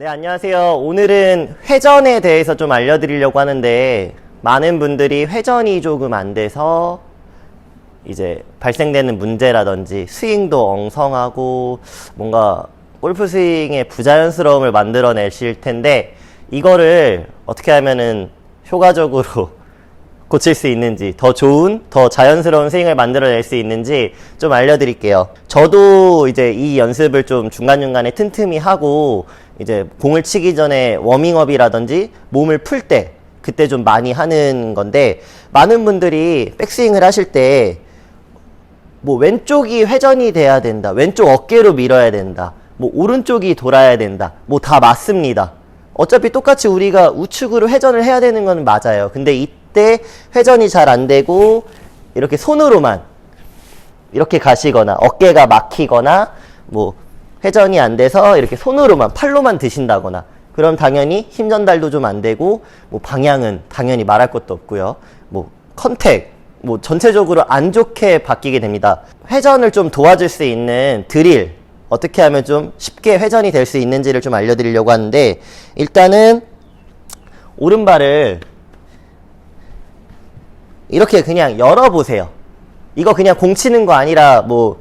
네, 안녕하세요. 오늘은 회전에 대해서 좀 알려드리려고 하는데, 많은 분들이 회전이 조금 안 돼서, 이제 발생되는 문제라든지, 스윙도 엉성하고, 뭔가 골프 스윙의 부자연스러움을 만들어내실 텐데, 이거를 어떻게 하면은 효과적으로 고칠 수 있는지, 더 좋은, 더 자연스러운 스윙을 만들어낼 수 있는지 좀 알려드릴게요. 저도 이제 이 연습을 좀 중간중간에 틈틈이 하고, 이제 공을 치기 전에 워밍업이라든지 몸을 풀 때, 그때 좀 많이 하는 건데, 많은 분들이 백스윙을 하실 때, 뭐 왼쪽이 회전이 돼야 된다. 왼쪽 어깨로 밀어야 된다. 뭐 오른쪽이 돌아야 된다. 뭐 다 맞습니다. 어차피 똑같이 우리가 우측으로 회전을 해야 되는 건 맞아요. 근데 이때 회전이 잘 안 되고 이렇게 손으로만 이렇게 가시거나 어깨가 막히거나 뭐 회전이 안 돼서 이렇게 손으로만 팔로만 드신다거나 그럼 당연히 힘 전달도 좀 안 되고 뭐 방향은 당연히 말할 것도 없고요. 뭐 컨택 뭐 전체적으로 안 좋게 바뀌게 됩니다. 회전을 좀 도와줄 수 있는 드릴 어떻게 하면 좀 쉽게 회전이 될 수 있는지를 좀 알려드리려고 하는데 일단은 오른발을 이렇게 그냥 열어보세요. 이거 그냥 공 치는 거 아니라 뭐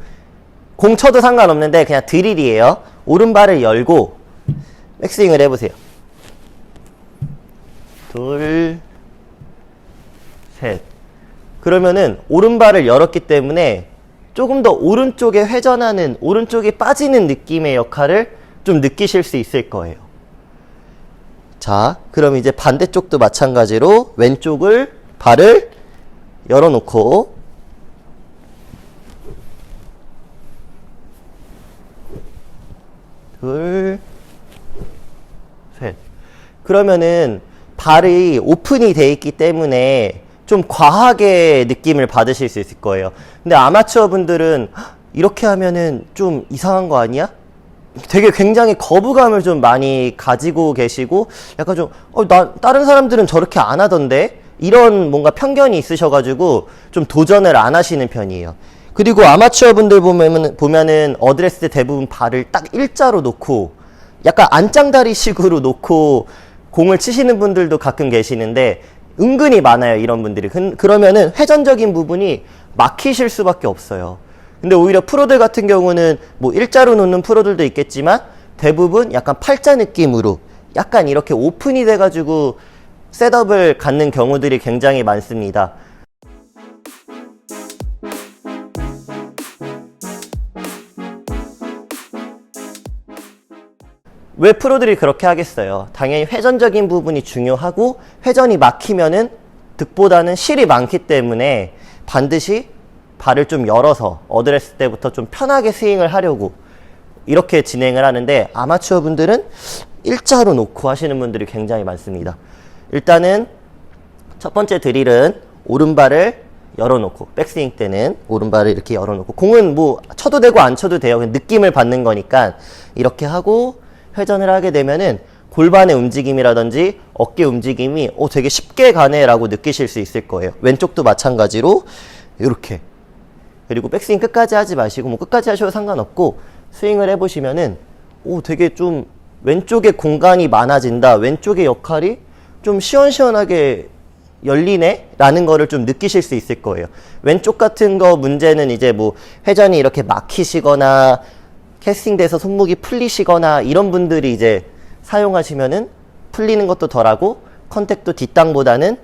공 쳐도 상관없는데 그냥 드릴이에요. 오른발을 열고 백스윙을 해보세요. 둘, 셋. 그러면은 오른발을 열었기 때문에 조금 더 오른쪽에 회전하는 오른쪽에 빠지는 느낌의 역할을 좀 느끼실 수 있을 거예요. 자, 그럼 이제 반대쪽도 마찬가지로 왼쪽을 발을 열어놓고 둘, 셋. 그러면은 발이 오픈이 돼 있기 때문에 좀 과하게 느낌을 받으실 수 있을 거예요. 근데 아마추어 분들은 "헉, 이렇게 하면은 좀 이상한 거 아니야? 되게 굉장히 거부감을 좀 많이 가지고 계시고 약간 좀, 어, 나, 다른 사람들은 저렇게 안 하던데? 이런 뭔가 편견이 있으셔가지고 좀 도전을 안 하시는 편이에요. 그리고 아마추어 분들 보면은, 보면은 어드레스 때 대부분 발을 딱 일자로 놓고 약간 안짱다리 식으로 놓고 공을 치시는 분들도 가끔 계시는데 은근히 많아요 이런 분들이. 그, 그러면은 회전적인 부분이 막히실 수밖에 없어요. 근데 오히려 프로들 같은 경우는 뭐 일자로 놓는 프로들도 있겠지만 대부분 약간 팔자 느낌으로 약간 이렇게 오픈이 돼가지고 셋업을 갖는 경우들이 굉장히 많습니다 왜 프로들이 그렇게 하겠어요? 당연히 회전적인 부분이 중요하고 회전이 막히면은 득보다는 실이 많기 때문에 반드시 발을 좀 열어서 어드레스 때부터 좀 편하게 스윙을 하려고 이렇게 진행을 하는데 아마추어 분들은 일자로 놓고 하시는 분들이 굉장히 많습니다. 일단은 첫 번째 드릴은 오른발을 열어놓고 백스윙 때는 오른발을 이렇게 열어놓고 공은 뭐 쳐도 되고 안 쳐도 돼요. 느낌을 받는 거니까 이렇게 하고 회전을 하게 되면은 골반의 움직임이라든지 어깨 움직임이 오 되게 쉽게 가네라고 느끼실 수 있을 거예요. 왼쪽도 마찬가지로 이렇게 그리고 백스윙 끝까지 하지 마시고 뭐 끝까지 하셔도 상관없고 스윙을 해보시면은 오 되게 좀 왼쪽에 공간이 많아진다. 왼쪽의 역할이 좀 시원시원하게 열리네? 라는 거를 좀 느끼실 수 있을 거예요. 왼쪽 같은 거 문제는 이제 뭐 회전이 이렇게 막히시거나 캐스팅돼서 손목이 풀리시거나 이런 분들이 이제 사용하시면은 풀리는 것도 덜하고 컨택도 뒷땅보다는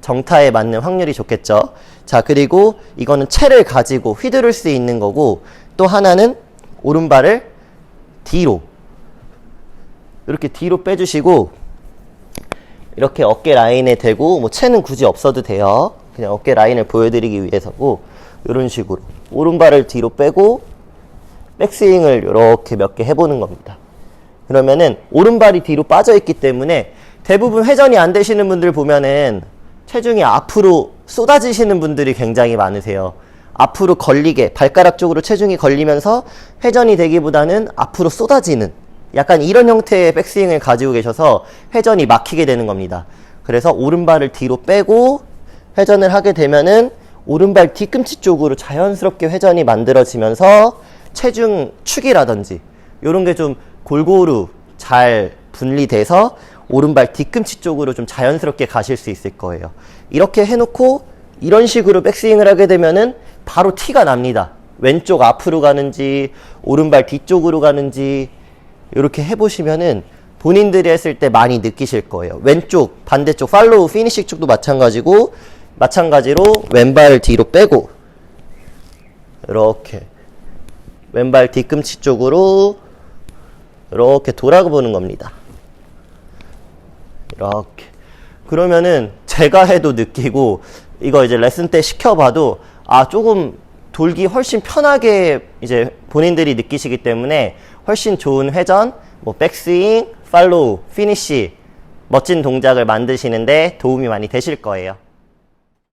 정타에 맞는 확률이 좋겠죠. 자, 그리고 이거는 채를 가지고 휘두를 수 있는 거고 또 하나는 오른발을 뒤로 이렇게 뒤로 빼주시고 이렇게 어깨 라인에 대고 뭐 채는 굳이 없어도 돼요. 그냥 어깨 라인을 보여드리기 위해서고 이런 식으로 오른발을 뒤로 빼고 백스윙을 이렇게 몇 개 해보는 겁니다. 그러면은 오른발이 뒤로 빠져 있기 때문에 대부분 회전이 안 되시는 분들 보면은 체중이 앞으로 쏟아지시는 분들이 굉장히 많으세요. 앞으로 걸리게 발가락 쪽으로 체중이 걸리면서 회전이 되기보다는 앞으로 쏟아지는 약간 이런 형태의 백스윙을 가지고 계셔서 회전이 막히게 되는 겁니다. 그래서 오른발을 뒤로 빼고 회전을 하게 되면은 오른발 뒤꿈치 쪽으로 자연스럽게 회전이 만들어지면서 체중 축이라든지 이런 게 좀 골고루 잘 분리돼서 오른발 뒤꿈치 쪽으로 좀 자연스럽게 가실 수 있을 거예요. 이렇게 해놓고 이런 식으로 백스윙을 하게 되면은 바로 티가 납니다. 왼쪽 앞으로 가는지 오른발 뒤쪽으로 가는지 이렇게 해보시면은 본인들이 했을 때 많이 느끼실 거예요. 왼쪽, 반대쪽, 팔로우, 피니시 쪽도 마찬가지고 마찬가지로 왼발 뒤로 빼고 이렇게 왼발 뒤꿈치 쪽으로 이렇게 돌아보는 겁니다. 이렇게 그러면은 제가 해도 느끼고 이거 이제 레슨 때 시켜봐도 아 조금 돌기 훨씬 편하게 이제 본인들이 느끼시기 때문에 훨씬 좋은 회전, 뭐 백스윙, 팔로우, 피니시 멋진 동작을 만드시는데 도움이 많이 되실 거예요.